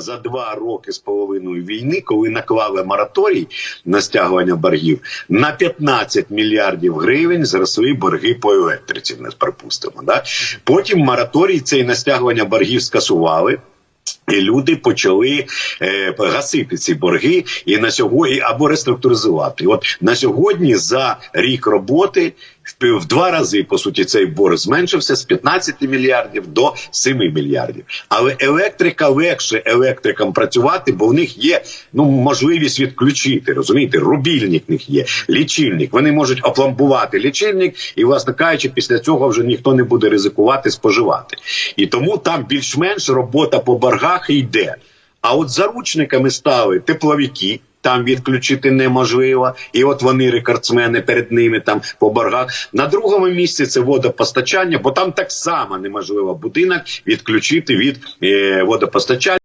За два роки з половиною війни, коли наклали мораторій на стягування боргів, на 15 мільярдів гривень зросли борги по електриці. Не припустимо. Да? Потім мораторій цей на стягування боргів скасували. І люди почали е, гасити ці борги і на сьогодні або реструктуризувати. От на сьогодні за рік роботи в, два рази по суті цей борг зменшився з 15 мільярдів до 7 мільярдів. Але електрика легше електрикам працювати, бо в них є ну можливість відключити. Розумієте, рубільник в них є, лічильник. Вони можуть опламбувати лічильник, і, власне кажучи, після цього вже ніхто не буде ризикувати споживати. І тому там більш-менш робота по боргах йде. А от заручниками стали тепловики. Там відключити неможливо, і от вони рекордсмени перед ними там по боргах. На другому місці це водопостачання, бо там так само неможливо будинок відключити від е, водопостачання.